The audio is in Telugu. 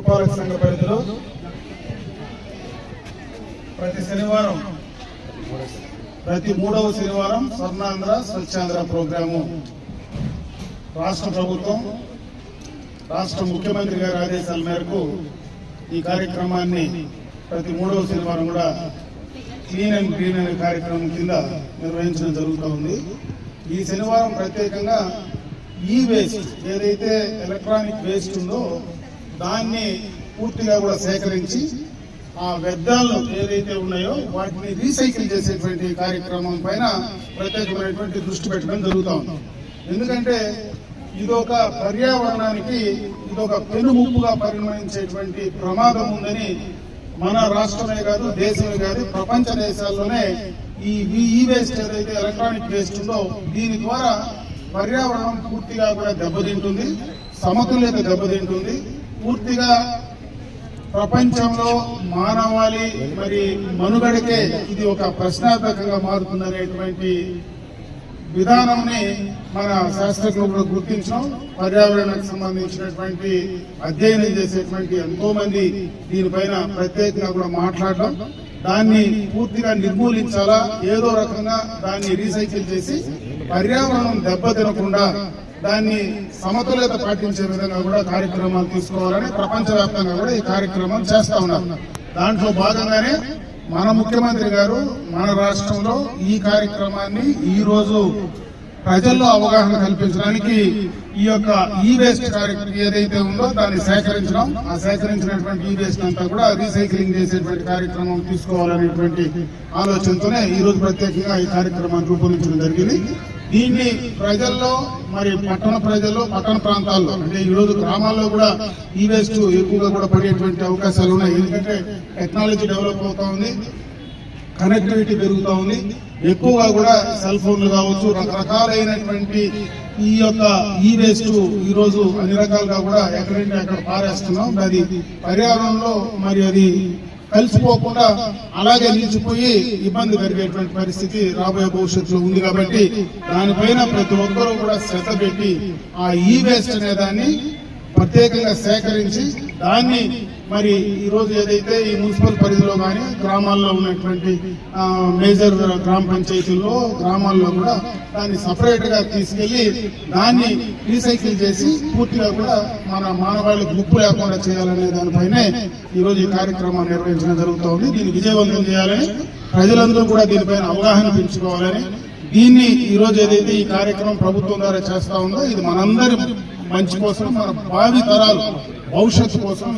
పురపాలక సంఘ పరిధిలో ప్రతి శనివారం ప్రతి మూడవ శనివారం స్వర్ణాంధ్ర స్వచ్ఛాంధ్ర ప్రోగ్రాము. రాష్ట్ర ప్రభుత్వం రాష్ట్ర ముఖ్యమంత్రి గారి ఆదేశాల మేరకు ఈ కార్యక్రమాన్ని ప్రతి మూడవ శనివారం కూడా క్లీన్ అండ్ గ్రీన్ అనే కార్యక్రమం కింద నిర్వహించడం జరుగుతూ ఉంది. ఈ శనివారం ప్రత్యేకంగా ఈ వేస్ట్ ఏదైతే ఎలక్ట్రానిక్ వేస్ట్ ఉందో దాన్ని పూర్తిగా కూడా సేకరించి ఆ వ్యర్థాలను ఏదైతే ఉన్నాయో వాటిని రీసైకిల్ చేసేటువంటి కార్యక్రమం పైన ప్రత్యేకమైనటువంటి దృష్టి పెట్టడం జరుగుతూ ఉంది. ఎందుకంటే ఇదొక పర్యావరణానికి ఇదొక పెనుముప్పుగా పరిగణించేటువంటి ప్రమాదం ఉందని మన రాష్ట్రమే కాదు దేశమే కాదు ప్రపంచ దేశాల్లోనే ఈ ఈ వేస్ట్ ఏదైతే ఎలక్ట్రానిక్ వేస్ట్ ఉందో దీని ద్వారా పర్యావరణం పూర్తిగా కూడా దెబ్బతింటుంది సమతుల్యత దెబ్బతింటుంది. పూర్తిగా ప్రపంచంలో మానవాళి మరి మనుగడకే ఇది ఒక ప్రశ్నార్థకంగా మారుతుందనేటువంటి విధానంని మన శాస్త్రజ్ఞులు గుర్తించడం పర్యావరణానికి సంబంధించినటువంటి అధ్యయనం చేసేటువంటి ఎంతో మంది దీనిపైన ప్రత్యేకంగా కూడా మాట్లాడడం. దాన్ని పూర్తిగా నిర్మూలించాలా? ఏదో రకంగా దాన్ని రీసైకిల్ చేసి పర్యావరణం దెబ్బతినకుండా దాన్ని సమతుల్యత పాటించే విధంగా కూడా కార్యక్రమాలు తీసుకోవాలని ప్రపంచవ్యాప్తంగా కూడా ఈ కార్యక్రమం చేస్తా ఉన్నారు. దాంట్లో భాగంగానే మన ముఖ్యమంత్రి గారు మన రాష్ట్రంలో ఈ కార్యక్రమాన్ని ఈ రోజు ప్రజల్లో అవగాహన కల్పించడానికి ఈ యొక్క ఈ వేస్ట్ కార్యక్రమం ఏదైతే ఉందో దాన్ని సేకరించడం ఆ సేకరించినటువంటి ఈ వేస్ట్ అంతా కూడా రీసైక్లింగ్ చేసేటువంటి కార్యక్రమం తీసుకోవాలనేటువంటి ఆలోచనతోనే ఈ రోజు ప్రత్యేకంగా ఈ కార్యక్రమాన్ని రూపొందించడం జరిగింది. దీన్ని ప్రజల్లో మరి పట్టణ ప్రజల్లో పట్టణ ప్రాంతాల్లో అంటే ఈ రోజు గ్రామాల్లో కూడా ఈ వేస్ట్ ఎక్కువగా కూడా పడేటువంటి అవకాశాలు ఉన్నాయి. ఎందుకంటే టెక్నాలజీ డెవలప్ అవుతా ఉంది కనెక్టివిటీ పెరుగుతూ ఉంది. ఎక్కువగా కూడా సెల్ ఫోన్లు కావచ్చు రకరకాలైనటువంటి ఈ యొక్క ఈ వేస్ట్ ఈ రోజు అన్ని రకాలుగా కూడా ఎక్కడంటే అక్కడ పారేస్తున్నాం. అది పర్యావరణంలో మరి అది కలిసిపోకుండా అలాగే నిలిచిపోయి ఇబ్బంది కలిగేటువంటి పరిస్థితి రాబోయే భవిష్యత్తులో ఉంది కాబట్టి దానిపైన ప్రతి ఒక్కరూ కూడా శ్రద్ధ పెట్టి ఆ ఈ వేస్ట్ అనే దాన్ని ప్రత్యేకంగా సేకరించి దాన్ని మరి ఈరోజు ఏదైతే ఈ మున్సిపల్ పరిధిలో కానీ గ్రామాల్లో ఉన్నటువంటి మేజర్ గ్రామ పంచాయతీల్లో గ్రామాల్లో కూడా దాన్ని సపరేట్గా తీసుకెళ్ళి తీసుకెళ్ళి దాన్ని రీసైకిల్ చేసి పూర్తిగా కూడా మన మానవాళికి ముప్పు లేకుండా చేయాలనే దానిపైనే ఈ రోజు ఈ కార్యక్రమాన్ని నిర్వహించడం జరుగుతోంది. దీన్ని విజయవంతం చేయాలని ప్రజలందరూ కూడా దీనిపైన అవగాహన పెంచుకోవాలని దీన్ని ఈరోజు ఏదైతే ఈ కార్యక్రమం ప్రభుత్వం ద్వారా చేస్తా ఉందో ఇది మనందరి మంచి కోసం మన భావి తరాలు భవిష్యత్తు కోసం